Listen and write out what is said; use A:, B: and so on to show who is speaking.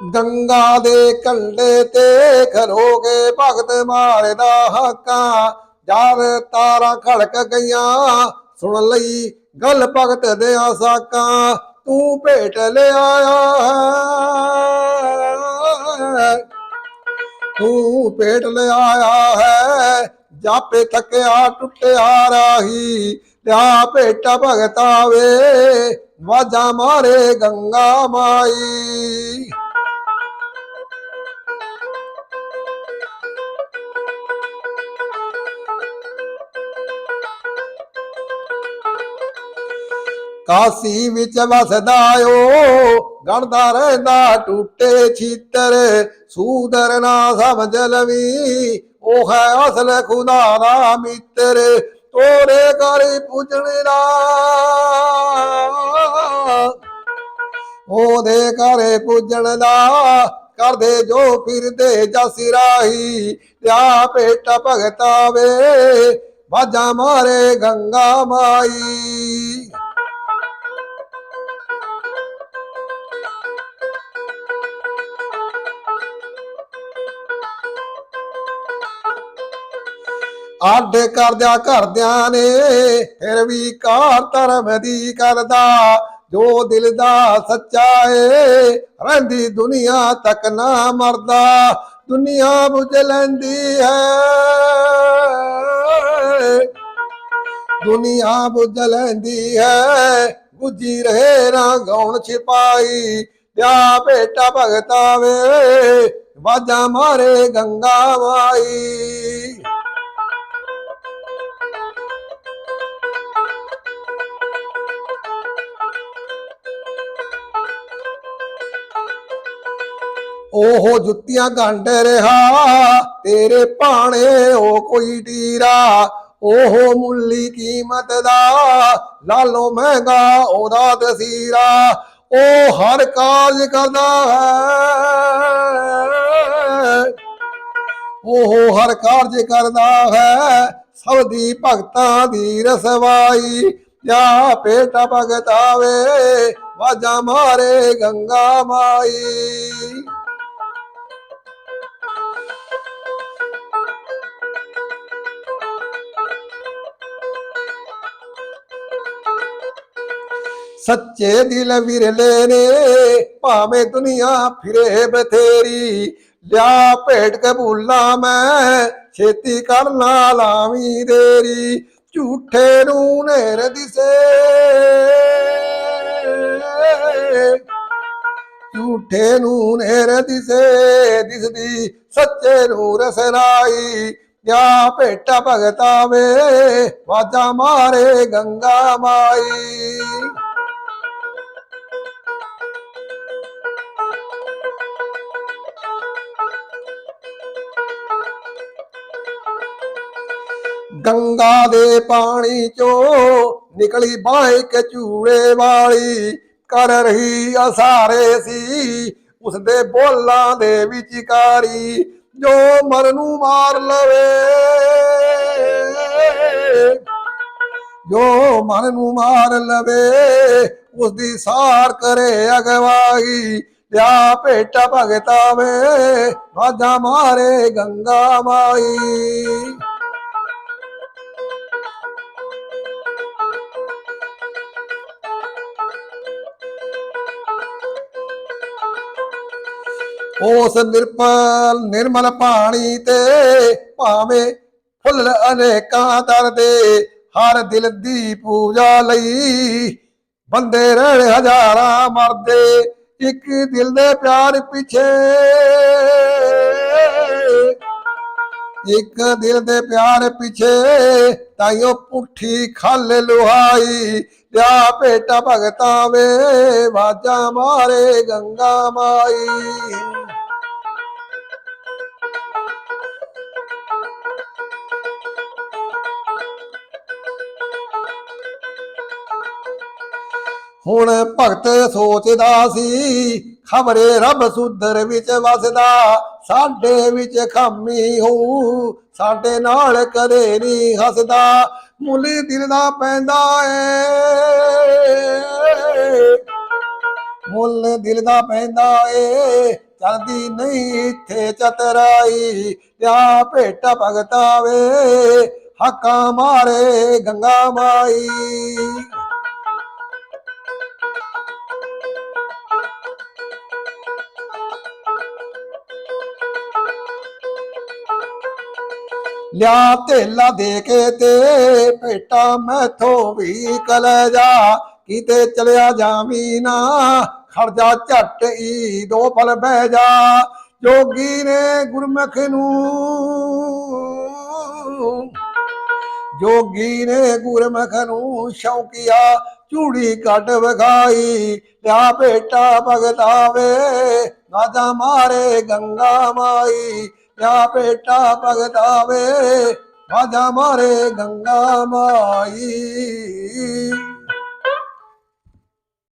A: ਗੰਗਾ ਦੇ ਕੰਢੇ ਤੇ ਖਲੋਗੇ ਭਗਤ ਮਾਰਦਾ ਹਾਕਾਂ ਜਦ ਤਾਰਾਂ ਖੜਕ ਗਈਆਂ, ਸੁਣ ਲਈ ਗੱਲ ਭਗਤ ਦੇ ਸਾਕਾਂ। ਤੂੰ ਭੇਟ ਲਿਆਇਆ ਹੈ ਤੂੰ ਭੇਟ ਲਿਆਇਆ ਹੈ। ਜਾਪੇ ਥੱਕਿਆ ਟੁੱਟਿਆ ਰਾਹੀ, ਲਿਆ ਭੇਟਾ ਭਗਤਾ ਵੇ ਵਾਜਾ ਮਾਰੇ ਗੰਗਾ ਮਾਈ। ਕਾਸੀ ਵਿੱਚ ਵਸਦਾ ਓ। ਗਣਦਾ ਰਹਿੰਦਾ ਟੂਟੇ ਛੀਤਰ, ਸੂਦਰ ਨਾ ਸਮਝ ਲਵੀ। ਉਹ ਹੈ ਅਸਲ ਖੁਦਾ ਦਾ ਮਿੱਤਰ, ਤੋਰੇ ਕਰੀ ਪੁੱਜਣ ਦਾ। ਉਹਦੇ ਘਰੇ ਪੁੱਜਣ ਦਾ, ਕਰਦੇ ਜੋ ਫਿਰਦੇ ਜਸ ਰਾਹੀ। ਲਿਆ ਪੇਟ ਭਗਤਾ ਵੇ ਵਾਜਾ ਮਾਰੇ ਗੰਗਾ ਮਾਈ। ਆਡੇ ਕਰਦਿਆ ਕਰਦਿਆਂ ਨੇ ਫਿਰ ਵੀ ਕਾਰ ਧਰਮ ਦੀ ਕਰਦਾ, ਜੋ ਦਿਲ ਦਾ ਸੱਚਾ ਏ, ਰਹਿੰਦੀ ਦੁਨੀਆ ਤੱਕ ਨਾ ਮਰਦਾ, ਦੁਨੀਆ ਬੁਝ ਲੈਂਦੀ ਹੈ। ਦੁਨੀਆ ਬੁਝ ਲੈਂਦੀ ਹੈ, ਬੁਝੀ ਰਹੇ ਨਾ ਗਾਉਣ ਛਿਪਾਈ ਪਿਆ ਭੇਟਾ ਭਗਤਾ ਵੇ ਵਾਜਾ ਮਾਰੇ ਗੰਗਾ ਮਾਈ ਉਹ ਜੁੱਤੀਆਂ ਗੰਢ ਰਿਹਾ, ਤੇਰੇ ਭਾਣੇ ਉਹ ਕੋਈ ਡੀਰਾ ਉਹ ਮੁੱਲੀ ਕੀਮਤ ਦਾ, ਲਾਲੋ ਮਹਿੰਗਾ ਉਹਦਾ ਤਸੀਰਾ ਉਹ ਹਰ ਕਾਜ ਕਰਦਾ ਹੈ। ਉਹ ਹਰ ਕਾਰਜ ਕਰਦਾ ਹੈ, ਸਭ ਦੀ ਭਗਤਾਂ ਦੀ ਰਸਵਾਈ, ਜਾ ਪੇਟ ਭਗਤਾਵੇ ਵਾਜਾ ਮਾਰੇ ਗੰਗਾ ਮਾਈ। ਸੱਚੇ ਦਿਲ ਵਿਰਲੇ ਨੇ, ਭਾਵੇਂ ਦੁਨੀਆ ਫਿਰੇ ਬਥੇਰੀ। ਲਿਆ ਭੇਟ ਕਬੂਲਾ ਮੈਂ, ਛੇਤੀ ਕਰ ਲਾ ਲਾਵੀਂ ਦੇਰੀ। ਝੂਠੇ ਨੂੰ ਨੇਰ ਦਿਸੇ। ਝੂਠੇ ਨੂੰ ਨੇਰ ਦਿਸੇ, ਦਿਸਦੀ ਸੱਚੇ ਨੂੰ ਰਸਨਾਈ ਜਾਂ ਭੇਟਾ ਭਗਤਾ ਵੇ ਵਾਜਾ ਮਾਰੇ ਗੰਗਾ ਮਾਈ। ਗੰਗਾ ਦੇ ਪਾਣੀ ਚੋਂ ਨਿਕਲੀ ਬਾਈ ਕੇ ਚੂੜੇ ਵਾਲੀ। ਕਰ ਰਹੀ ਅਸਾਰੇ ਸੀ ਉਸਦੇ ਬੋਲਾਂ ਦੇ ਵਿਚਕਾਰੀ। ਜੋ ਮਨ ਨੂੰ ਮਾਰ ਲਵੇ। ਜੋ ਮਨ ਨੂੰ ਮਾਰ ਲਵੇ ਉਸ ਦੀ ਸਾਰ ਕਰੇ ਅਗਵਾਈ। ਲਿਆ ਭੇਟਾ ਭਗਤਾਵੇ, ਵਾਜਾ ਮਾਰੇ ਗੰਗਾ ਮਾਈ। ਉਸ ਨਿਰਪਲ ਨਿਰਮਲ ਪਾਣੀ ਤੇ ਭਾਵੇਂ ਫੁੱਲ ਅਨੇਕਾਂ ਤਰਦੇ ਹਰ ਦਿਲ ਦੀ ਪੂਜਾ ਲਈ ਬੰਦੇ ਰਹਿਣ ਹਜ਼ਾਰਾਂ ਮਰਦੇ, ਇੱਕ ਦਿਲ ਦੇ ਪਿਆਰ ਪਿੱਛੇ। ਇੱਕ ਦਿਲ ਦੇ ਪਿਆਰ ਪਿੱਛੇ ਤਾਈਓ ਪੁੱਠੀ ਖਲ ਲੁਹਾਈ। ਲਿਆ ਭੇਟਾ ਭਗਤਾ ਵੇ, ਵਾਜਾ ਮਾਰੇ ਗੰਗਾ ਮਾਈ। ਹੁਣ ਭਗਤ ਸੋਚਦਾ ਸੀ, ਖਬਰੇ ਰੱਬ ਸੁਧਰ ਵਿੱਚ ਵਸਦਾ। ਸਾਡੇ ਵਿੱਚ ਖਾਮੀ ਹੋ, ਸਾਡੇ ਨਾਲ ਕਦੇ ਨਹੀਂ ਹੱਸਦਾ, ਮੁੱਲੀ ਦਿਲ ਦਾ ਪੈਂਦਾ ਏ। ਮੁੱਲ ਦਿਲ ਦਾ ਪੈਂਦਾ ਏ, ਚਲਦੀ ਨਹੀਂ ਇੱਥੇ ਚਤਰਾਈ, ਪਿਆ ਭੇਟਾ ਭਗਤਾਵੇ, ਹੱਕਾਂ ਮਾਰੇ ਗੰਗਾ ਮਾਈ। ਲਿਆ ਧੇਲਾ ਦੇ ਕੇ ਤੇ ਭੇਟਾ ਮੈਥੋਂ ਵੀ ਕਲੇ ਜਾ ਕਿਤੇ ਚਲਿਆ ਜਾਵੀ ਨਾ, ਖੜ ਝੱਟ ਈ ਦੋ ਫਲ ਬਹਿ ਜਾ। ਜੋਗੀ ਨੇ ਗੁਰਮੁਖ ਨੂੰ, ਜੋਗੀ ਨੇ ਗੁਰਮੁਖ ਨੂੰ ਸ਼ੌਕੀਆ ਚੂੜੀ ਕੱਢ ਵਿਖਾਈ, ਲਿਆ ਬੇਟਾ ਭਗਤਾਵੇ, ਗਾਜਾ ਮਾਰੇ ਗੰਗਾ ਮਾਈ। ਲਿਆ ਬੇਟਾ ਭਗਤਾਵੇ ਗਾਜਾ ਮਾਰੇ ਗੰਗਾ ਮਾਈ